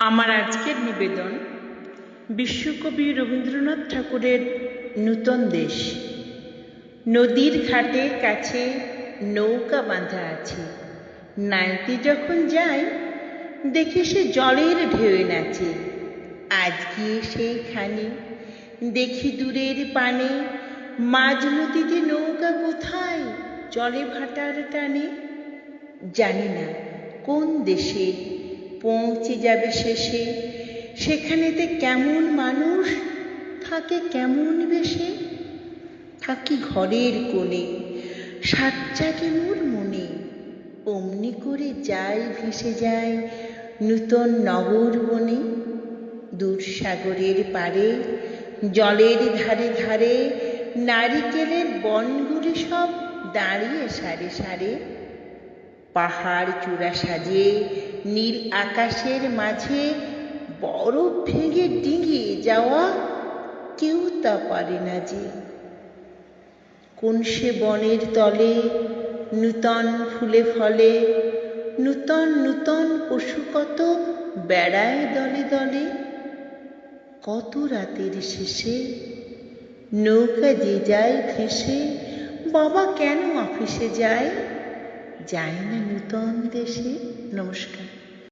আমার আজকের নিবেদন, বিশ্বকবি রবীন্দ্রনাথ ঠাকুরের নূতন দেশ। নদীর ঘাটে কাছে নৌকা বাঁধা আছে। নাইতে যখন যাই, দেখি সে জলের ঢেউয়ে নাচে। আজ গিয়ে সেইখানে, দেখি দূরের পানে, মাঝ নদীতে নৌকা কোথায় চলে ভাটার টানে। জানি না কোন দেশে পৌঁছে যাবে শেষে। সেখানেতে কেমন মানুষ থাকে, কেমন বেশে? থাকি ঘরের কোণে সাচ্চাকে মোর মনে? অমনি করে যাই, ভেসে যায় নূতন নগর বনে। দূর সাগরের পারে জলের ধারে ধারে, নারিকেলের বনগুলি সব দাঁড়িয়ে সারে সারে। পাহাড় চূড়া সাজে, নীল আকাশের মাঝে বরফ ভেঙে ডিঙিয়ে যাওয়া কেউ তা পারে না যে। কোন সে বনের তলে নূতন ফুলে ফলে, নূতন নূতন পশু কত বেড়ায় দলে দলে। কত রাতের শেষে নৌকা যে যায় ভেসে বাবা কেন অফিসে যায়? যায় না নূতন দেশে। নমস্কার।